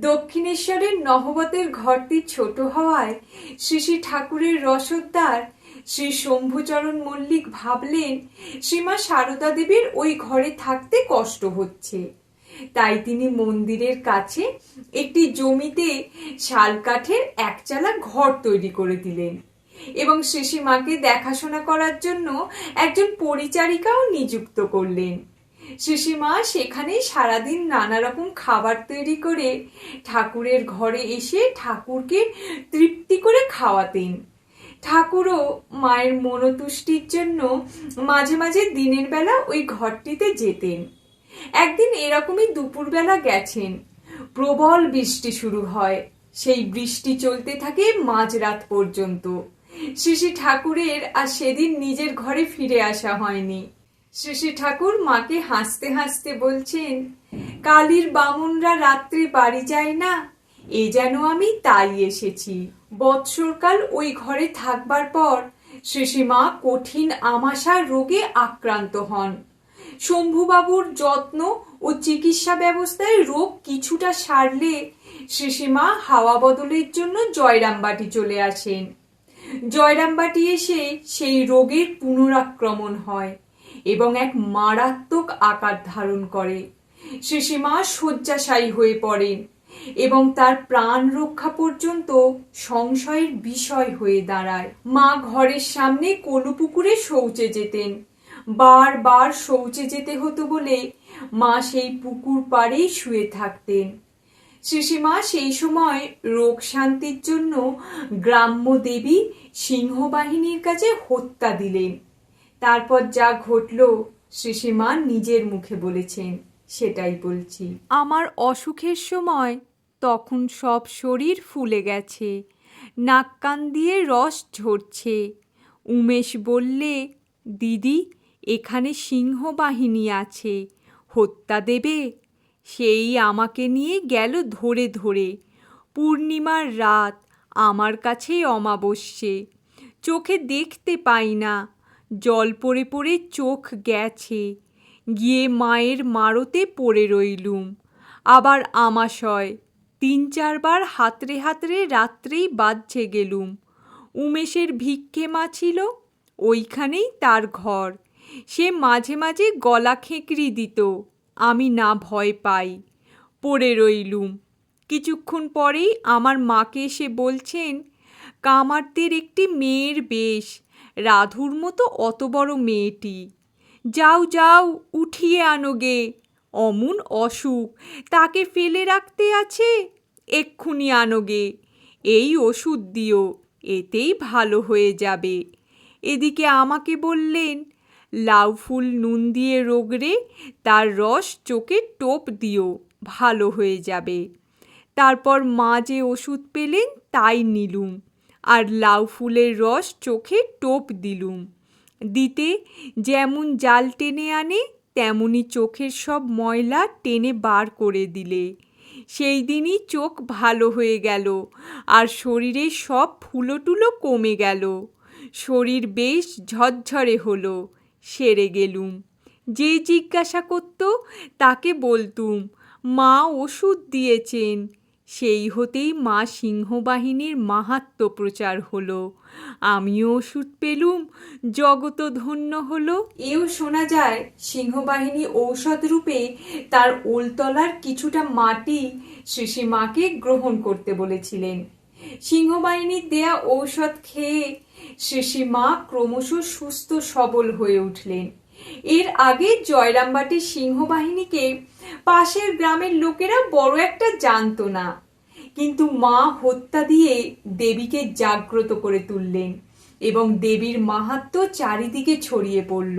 দক্ষিণেশ্বরের নহবতের ঘরটি ছোট হওয়ায় শ্রী শ্রী ঠাকুরের রসদদার শ্রী শম্ভুচরণ মল্লিক ভাবলেন শ্রীমা সারদা দেবীর ওই ঘরে থাকতে কষ্ট হচ্ছে। তাই তিনি মন্দিরের কাছে একটি জমিতে শাল কাঠের একচালা ঘর তৈরি করে দিলেন এবং শ্রীসীমাকে দেখাশোনা করার জন্য একজন পরিচারিকাও নিযুক্ত করলেন। শিশিমা সেখানে সারাদিন নানা রকম খাবার তৈরি করে ঠাকুরের ঘরে এসে ঠাকুরকে তৃপ্তি করে খাওয়াতেন। ঠাকুরও মায়ের মনতুষ্টির জন্য মাঝে মাঝে দিনের বেলা ওই ঘরটিতে যেতেন। একদিন এরকমই দুপুরবেলা গেছেন। প্রবল বৃষ্টি শুরু হয়। সেই বৃষ্টি চলতে থাকে মাঝরাত পর্যন্ত। শ্রী ঠাকুরের আর সেদিন নিজের ঘরে ফিরে আসা হয়নি। শ্রী ঠাকুর মাকে হাসতে হাসতে বলছেন, কালীর বামুনরা রাত্রে বাড়ি যায় না, এ যেন আমি তাই এসেছি। বৎসরকাল ওই ঘরে থাকবার পর শ্রীসীমা কঠিন আমাশা রোগে আক্রান্ত হন। শম্ভুবাবুর যত্ন ও চিকিৎসা ব্যবস্থায় রোগ কিছুটা সারলে শ্রীসীমা হাওয়া বদলের জন্য জয়রামবাটি চলে আসেন। জয়রামবাটি এসে সেই রোগের পুনরাক্রমণ হয়। এবং এক মারাত্মক আকার ধারণ করে। শ্রীসীমা শয্যাশায়ী হয়ে পড়েন এবং তার প্রাণ রক্ষা পর্যন্ত সংশয়ের বিষয় হয়ে দাঁড়ায়। মা ঘরের সামনে কোনো পুকুরে শৌচে যেতেন। বারবার শৌচে যেতে হতো বলে মা সেই পুকুর পাড়েই শুয়ে থাকতেন। শ্রীসীমা সেই সময় রোগ শান্তির জন্য গ্রাম্য দেবী সিংহবাহিনীর কাছে হত্যা দিলেন। তারপর যা ঘটল শ্রীসীমা নিজের মুখে বলেছেন, সেটাই বলছি। আমার অসুখের সময় তখন সব শরীর ফুলে গেছে, নাক কান দিয়ে রস ঝরছে। উমেশ বললে, দিদি, এখানে সিংহবাহিনী আছে, হত্যা দেবে। সেই আমাকে নিয়ে গেল ধরে ধরে। পূর্ণিমার রাত আমার কাছেই অমাবস্যে। চোখে দেখতে পাই না জল পড়ে পড়ে চোখ গেছে। গিয়ে মায়ের মারতে পড়ে রইলুম। আবার আমাশয়। তিন চারবার হাতড়ে হাতরে রাত্রেই বাজছে গেলুম। উমেশের ভিক্ষে মা ছিল, ওইখানেই তার ঘর। সে মাঝে মাঝে গলা খেঁকড়ি দিত, আমি না ভয় পাই। পড়ে রইলুম। কিছুক্ষণ পরেই আমার মাকে এসে বলছেন, কামারদের একটি মেয়ের বেশ রাধুর মতো অত বড় মেয়েটি। যাও যাও, উঠিয়ে আনোগে অমন অসুখ। তাকে ফেলে রাখতে আছে? এক্ষুনি আনোগে এই ওষুধ দিও, এতেই ভালো হয়ে যাবে। এদিকে আমাকে বললেন, লাউ ফুল নুন দিয়ে রোগড়ে তার রস চোখে টোপ দিও, ভালো হয়ে যাবে। তারপর মা যে ওষুধ পেলেন, তাই নিলুম। আর লাউ ফুলের রস চোখে টোপ দিলুম। দিতে যেমন জাল টেনে আনে, তেমনি চোখের সব ময়লা টেনে বার করে দিলে। সেই দিনই চোখ ভালো হয়ে গেল, আর শরীরে সব ফুলোটুলো কমে গেল। শরীর বেশ ঝরঝরে হলো, সেরে গেলুম। যে জিজ্ঞাসা করত তাকে বলতুম, মা ওষুধ দিয়েছেন সেই হতেই মা সিংহবাহিনীর মাহাত্ম প্রচার হলো। আমিও ওষুধ পেলুম জগত ধন্য হলো। এও শোনা যায়, সিংহবাহিনী ঔষধ রূপে তার ওলতলার কিছুটা মাটি শ্রীসীমাকে গ্রহণ করতে বলেছিলেন। সিংহবাহিনীর দেয়া ঔষধ খেয়ে শ্রীসীমা ক্রমশ সুস্থ সবল হয়ে উঠলেন। এর আগে জয়রামবাটির সিংহবাহিনীকে পাশের গ্রামের লোকেরা বড় একটা জানত না। কিন্তু মা হত্যা দিয়ে দেবীকে জাগ্রত করে তুললেন এবং দেবীর মাহাত্ম চারিদিকে ছড়িয়ে পড়ল।